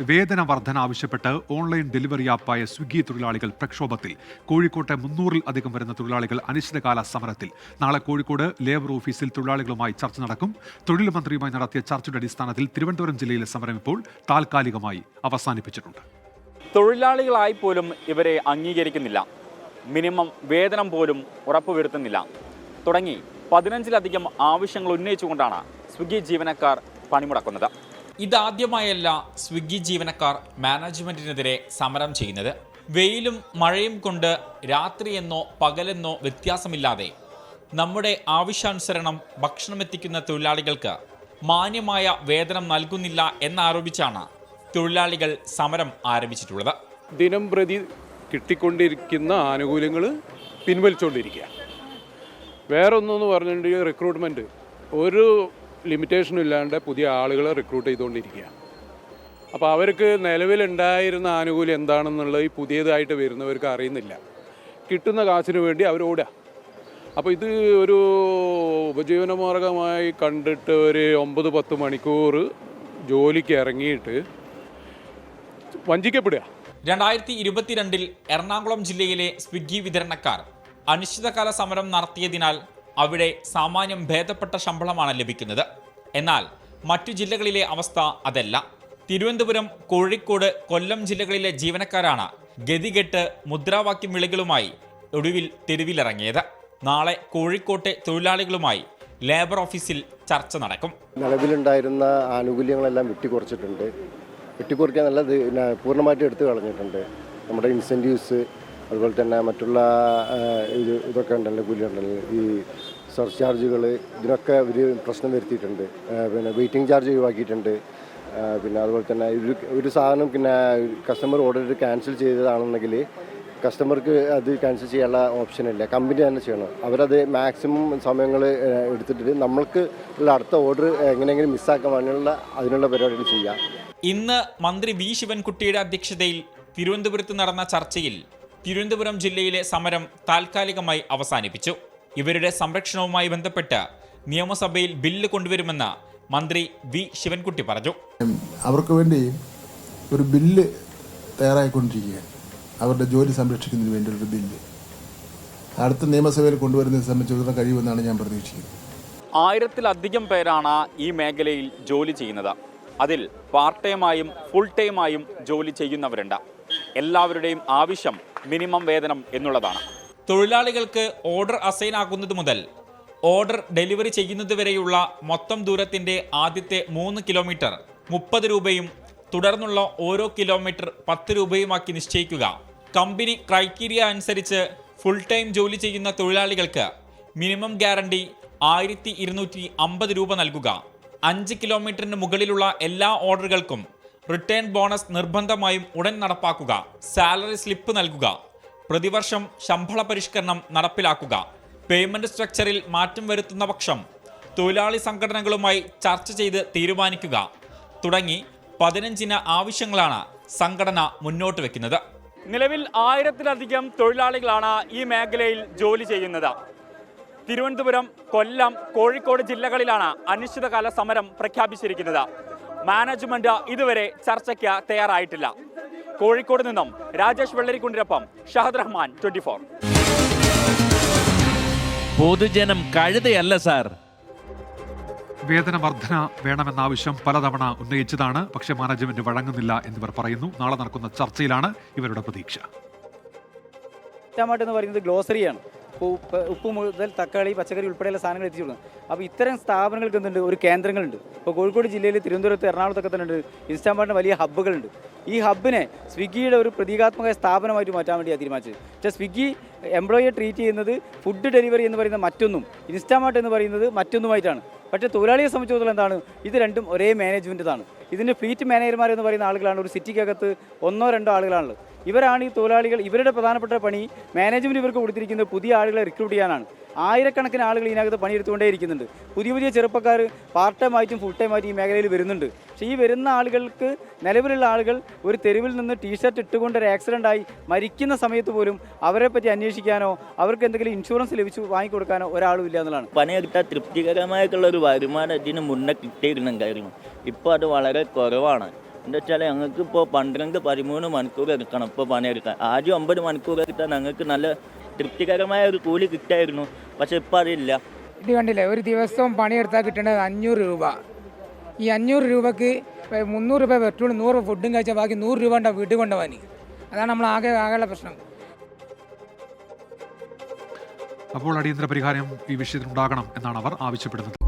വേതന വർധന ആവശ്യപ്പെട്ട് ഓൺലൈൻ ഡെലിവറി ആപ്പായ സ്വിഗ്ഗി തൊഴിലാളികൾ പ്രക്ഷോഭത്തിൽ. കോഴിക്കോട്ടെ മുന്നൂറിൽ അധികം വരുന്ന തൊഴിലാളികൾ അനിശ്ചിതകാല സമരത്തിൽ. നാളെ കോഴിക്കോട് ലേബർ ഓഫീസിൽ തൊഴിലാളികളുമായി ചർച്ച നടക്കും. തൊഴിൽ മന്ത്രിയുമായി നടത്തിയ ചർച്ചയുടെ അടിസ്ഥാനത്തിൽ തിരുവനന്തപുരം ജില്ലയിലെ സമരം ഇപ്പോൾ താൽക്കാലികമായി അവസാനിപ്പിച്ചിട്ടുണ്ട്. തൊഴിലാളികളായി പോലും ഇവരെ അംഗീകരിക്കുന്നില്ല. മിനിമം വേതനം പോലും ഉറപ്പുവരുത്തുന്നില്ല. തുടങ്ങി പതിനഞ്ചിലധികം ആവശ്യങ്ങൾ ഉന്നയിച്ചുകൊണ്ടാണ് സ്വിഗ്ഗി ജീവനക്കാർ പണിമുടക്കുന്നത്. ഇതാദ്യമായല്ല സ്വിഗ്ഗി ജീവനക്കാർ മാനേജ്മെന്റിനെതിരെ സമരം ചെയ്യുന്നത്. വെയിലും മഴയും കൊണ്ട് രാത്രിയെന്നോ പകലെന്നോ വ്യത്യാസമില്ലാതെ നമ്മുടെ ആവശ്യാനുസരണം ഭക്ഷണമെത്തിക്കുന്ന തൊഴിലാളികൾക്ക് മാന്യമായ വേതനം നൽകുന്നില്ല എന്നാരോപിച്ചാണ് തൊഴിലാളികൾ സമരം ആരംഭിച്ചിട്ടുള്ളത്. ദിനം പ്രതി കിട്ടിക്കൊണ്ടിരിക്കുന്ന ആനുകൂല്യങ്ങൾ പിൻവലിച്ചുകൊണ്ടിരിക്കുക വേറെ ഒന്നെന്ന് പറഞ്ഞിട്ടുണ്ടെങ്കിൽ റിക്രൂട്ട്മെന്റ് ഒരു ലിമിറ്റേഷനും ഇല്ലാണ്ട് പുതിയ ആളുകളെ റിക്രൂട്ട് ചെയ്തുകൊണ്ടിരിക്കുകയാണ് അപ്പോൾ അവർക്ക് നിലവിലുണ്ടായിരുന്ന ആനുകൂല്യം എന്താണെന്നുള്ളത് ഈ പുതിയതായിട്ട് വരുന്നവർക്ക് അറിയുന്നില്ല. കിട്ടുന്ന കാശിന് വേണ്ടി അവർ ഓടുക. അപ്പോൾ ഇത് ഒരു ഉപജീവനമാർഗമായി കണ്ടിട്ട് ഒരു ഒമ്പത് പത്ത് മണിക്കൂർ ജോലിക്ക് ഇറങ്ങിയിട്ട് വഞ്ചിക്കപ്പെടുക. രണ്ടായിരത്തി ഇരുപത്തിരണ്ടിൽ എറണാകുളം ജില്ലയിലെ സ്വിഗ്ഗി വിതരണക്കാർ അനിശ്ചിതകാല സമരം നടത്തിയതിനാൽ അവിടെ സാമാന്യം ഭേദപ്പെട്ട ശമ്പളമാണ് ലഭിക്കുന്നത്. എന്നാൽ മറ്റു ജില്ലകളിലെ അവസ്ഥ അതല്ല. തിരുവനന്തപുരം കോഴിക്കോട് കൊല്ലം ജില്ലകളിലെ ജീവനക്കാരാണ് ഗതികെട്ട് മുദ്രാവാക്യം വിളികളുമായി ഒടുവിൽ തെരുവിലിറങ്ങിയത്. നാളെ കോഴിക്കോട്ടെ തൊഴിലാളികളുമായി ലേബർ ഓഫീസിൽ ചർച്ച നടക്കും. നിലവിലുണ്ടായിരുന്ന ആനുകൂല്യങ്ങളെല്ലാം വെട്ടിക്കുറച്ചിട്ടുണ്ട് വെട്ടിക്കുറിക്കാൻ നല്ല ഇത് പിന്നെ പൂർണമായിട്ട് എടുത്തു കളഞ്ഞിട്ടുണ്ട്. നമ്മുടെ ഇൻസെന്റീവ്സ് അതുപോലെ തന്നെ മറ്റുള്ള ഇത് ഇതൊക്കെ ഉണ്ടല്ലോ കൂലി ഉണ്ടല്ലോ ഈ സർചാർജുകൾ ഇതിനൊക്കെ ഒരു പ്രശ്നം വരുത്തിയിട്ടുണ്ട്. പിന്നെ വെയിറ്റിംഗ് ചാർജ് ഒഴിവാക്കിയിട്ടുണ്ട്. പിന്നെ അതുപോലെ തന്നെ ഒരു ഒരു സാധനം പിന്നെ കസ്റ്റമർ ഓർഡർ ക്യാൻസൽ ചെയ്തതാണെന്നുണ്ടെങ്കിൽ കസ്റ്റമർക്ക് അത് ക്യാൻസൽ ചെയ്യാനുള്ള ഓപ്ഷൻ ഇല്ല. കമ്പനി തന്നെ ചെയ്യണം. അവരത് മാക്സിമം സമയങ്ങൾ എടുത്തിട്ട് നമ്മൾക്ക് ഉള്ള അടുത്ത ഓർഡർ എങ്ങനെയെങ്കിലും മിസ്സാക്കാൻ വേണ്ടിയുള്ള അതിനുള്ള പരിപാടികൾ ചെയ്യാം. ഇന്ന് മന്ത്രി വി ശിവൻകുട്ടിയുടെ അധ്യക്ഷതയിൽ തിരുവനന്തപുരത്ത് നടന്ന ചർച്ചയിൽ തിരുവനന്തപുരം ജില്ലയിലെ സമരം താൽക്കാലികമായി അവസാനിപ്പിച്ചു. ഇവരുടെ സംരക്ഷണവുമായി ബന്ധപ്പെട്ട് നിയമസഭയിൽ ബില്ല് കൊണ്ടുവരുമെന്ന് മന്ത്രി വി. ശിവൻകുട്ടി പറഞ്ഞു. അവർക്ക് വേണ്ടി ഒരു ബില്ല് തയ്യാറായിക്കൊണ്ടിരിക്കുകയാണ്. അവരുടെ ജോലി സംരക്ഷിക്കുന്നതിന് വേണ്ടിയുള്ള ബില്ല്. അടുത്ത നിയമസഭയിൽ കൊണ്ടുവരുന്നതിനെ സംബന്ധിച്ചിടത്തോളം കഴിയുമെന്നാണ് ഞാൻ പ്രതീക്ഷിക്കുന്നത്. ആയിരത്തിലധികം പേരാണ് ഈ മേഖലയിൽ ജോലി ചെയ്യുന്നത്. അതിൽ പാർട്ട് ടൈമായും ഫുൾ ടൈമായും ജോലി ചെയ്യുന്നവരുണ്ട്. എല്ലാവരുടെയും ആവശ്യം മിനിമം വേതനം എന്നുള്ളതാണ്. തൊഴിലാളികൾക്ക് ഓർഡർ അസൈൻ ആകുന്നത് മുതൽ ഓർഡർ ഡെലിവറി ചെയ്യുന്നതുവരെയുള്ള മൊത്തം ദൂരത്തിന്റെ ആദ്യത്തെ മൂന്ന് കിലോമീറ്റർ മുപ്പത് രൂപയും തുടർന്നുള്ള ഓരോ കിലോമീറ്റർ പത്ത് രൂപയുമാക്കി നിശ്ചയിക്കുക. കമ്പനി ക്രൈറ്റീരിയ അനുസരിച്ച് ഫുൾ ടൈം ജോലി ചെയ്യുന്ന തൊഴിലാളികൾക്ക് മിനിമം ഗ്യാരണ്ടി ആയിരത്തി ഇരുന്നൂറ്റി അമ്പത് രൂപ നൽകുക. അഞ്ച് കിലോമീറ്ററിന് മുകളിലുള്ള എല്ലാ ഓർഡറുകൾക്കും റിട്ടേൺ ബോണസ് നിർബന്ധമായും ഉടൻ നടപ്പാക്കുക. സാലറി സ്ലിപ്പ് നൽകുക. പ്രതിവർഷം ശമ്പള പരിഷ്കരണം നടപ്പിലാക്കുക. പേയ്മെന്റ് സ്ട്രക്ചറിൽ മാറ്റം വരുത്തുന്ന പക്ഷം. തൊഴിലാളി സംഘടനകളുമായി ചർച്ച ചെയ്ത് തീരുമാനിക്കുക. തുടങ്ങി പതിനഞ്ചിന ആവശ്യങ്ങളാണ് സംഘടന മുന്നോട്ട് വെക്കുന്നത്. നിലവിൽ ആയിരത്തിലധികം തൊഴിലാളികളാണ് ഈ മേഖലയിൽ ജോലി ചെയ്യുന്നത്. തിരുവനന്തപുരം കൊല്ലം കോഴിക്കോട് ജില്ലകളിലാണ് അനിശ്ചിതകാല സമരം പ്രഖ്യാപിച്ചിരിക്കുന്നത്. മാനേജ്മെന്റ് ഇതുവരെ ചർച്ചയ്ക്ക് തയ്യാറായിട്ടില്ല. കോഴിക്കോട് നിന്നും രാജേഷ് വെള്ളരിക്കുണ്ടിനൊപ്പം ഷഹദ് റഹ്മാൻ ട്വന്റി ഫോർ. പൊതുജനം കഴുതയല്ല സാർ. വേതന വർധന വേണമെന്ന ആവശ്യം പലതവണ ഉന്നയിച്ചതാണ്. പക്ഷേ മാനേജ്മെന്റ് വഴങ്ങുന്നില്ല എന്നിവർ പറയുന്നു. നാളെ നടക്കുന്ന ചർച്ചയിലാണ് ഇവരുടെ പ്രതീക്ഷ. ടമാറ്റോ എന്ന് പറയുന്നത് ഗ്ലോസറിയാണ്. ഉപ്പ് ഉപ്പ് മുതൽ തക്കാളി പച്ചക്കറി ഉൾപ്പെടെയുള്ള സാധനങ്ങൾ എത്തിച്ചു കൊടുക്കുന്നത് അപ്പോൾ ഇത്തരം സ്ഥാപനങ്ങൾക്ക് എന്തുണ്ട്? ഒരു കേന്ദ്രങ്ങളുണ്ട്. ഇപ്പോൾ കോഴിക്കോട് ജില്ലയിൽ തിരുവനന്തപുരത്ത് എറണാകുളത്തൊക്കെ തന്നെ ഉണ്ട്. ഇൻസ്റ്റാമാർട്ടിന് വലിയ ഹബ്ബുകളുണ്ട്. ഈ ഹബ്ബിനെ സ്വിഗ്ഗിയുടെ ഒരു പ്രതീകാത്മക സ്ഥാപനമായിട്ട് മാറ്റാൻ വേണ്ടിയാണ് തീരുമാനിച്ചത്. പക്ഷേ സ്വിഗ്ഗി എംപ്ലോയിയെ ട്രീറ്റ് ചെയ്യുന്നത് ഫുഡ് ഡെലിവറി എന്ന് പറയുന്ന മറ്റൊന്നും ഇൻസ്റ്റാമാർട്ട് എന്ന് പറയുന്നത് മറ്റൊന്നുമായിട്ടാണ്. പക്ഷേ തൊഴിലാളിയെ സംബന്ധിച്ചിടത്തോളം എന്താണ്? ഇത് രണ്ടും ഒരേ മാനേജ്മെന്റാണ് ഇതിന്റെ ഫ്ലീറ്റ് മാനേജർമാർ എന്ന് പറയുന്ന ആളുകളാണ്. ഒരു സിറ്റിക്കകത്ത് ഒന്നോ രണ്ടോ ആളുകളാണുള്ളത്. ഇവരാണ് ഈ തൊഴിലാളികൾ ഇവരുടെ പ്രധാനപ്പെട്ട പണി മാനേജ്മെന്റ് ഇവർക്ക് കൊടുത്തിരിക്കുന്നത് പുതിയ ആളുകളെ റിക്രൂട്ട് ചെയ്യാനാണ്. ആയിരക്കണക്കിന് ആളുകൾ ഇതിനകത്ത് പണിയെടുത്തുകൊണ്ടേ ഇരിക്കുന്നുണ്ട് പുതിയ പുതിയ ചെറുപ്പക്കാർ പാർട്ട് ടൈം ആയിട്ടും ഫുൾ ടൈം ആയിട്ടും ഈ മേഖലയിൽ വരുന്നുണ്ട്. പക്ഷേ ഈ വരുന്ന ആളുകൾക്ക് നിലവിലുള്ള ആളുകൾ ഒരു തെരുവിൽ നിന്ന് ടീഷർട്ട് ഇട്ടുകൊണ്ട് ഒരു ആക്സിഡന്റ് ആയി മരിക്കുന്ന സമയത്ത് പോലും അവരെ പറ്റി അന്വേഷിക്കാനോ അവർക്ക് എന്തെങ്കിലും ഇൻഷുറൻസ് ലഭിച്ചു വാങ്ങിക്കൊടുക്കാനോ ഒരാളും ഇല്ല എന്നുള്ളതാണ്. പണിയെടുത്താൽ തൃപ്തികരമായിട്ടുള്ള ഒരു വരുമാനം ഇതിന് മുന്നേ കിട്ടിയിരുന്നുണ്ടായിരുന്നു ഇപ്പോൾ അത് വളരെ കുറവാണ്. എന്താ വെച്ചാൽ ഞങ്ങൾക്ക് ഇപ്പോൾ പന്ത്രണ്ട് പതിമൂന്ന് മണിക്കൂർ എടുക്കണം ഇപ്പോൾ പണിയെടുക്കാൻ. ആദ്യം ഒമ്പത് മണിക്കൂർ എടുത്താൽ ഞങ്ങൾക്ക് നല്ല തൃപ്തികരമായ ഒരു കൂലി കിട്ടായിരുന്നു പക്ഷെ ഇപ്പം അതില്ല. ഇത് കണ്ടില്ലേ? ഒരു ദിവസം പണിയെടുത്താൽ കിട്ടേണ്ടത് അഞ്ഞൂറ് രൂപ. ഈ അഞ്ഞൂറ് രൂപക്ക് മുന്നൂറ് രൂപ പെട്രോളും നൂറ് ഫുഡും കഴിച്ചാൽ ബാക്കി നൂറ് രൂപ ഉണ്ടാവും വീട്ടിൽ കൊണ്ടുപോകാൻ അതാണ് നമ്മൾ ആകെ ആകെയുള്ള പ്രശ്നം. അപ്പോൾ അടിയന്തര പരിഹാരം ഈ വിഷയത്തിനുണ്ടാകണം എന്നാണ് അവർ ആവശ്യപ്പെടുന്നത്.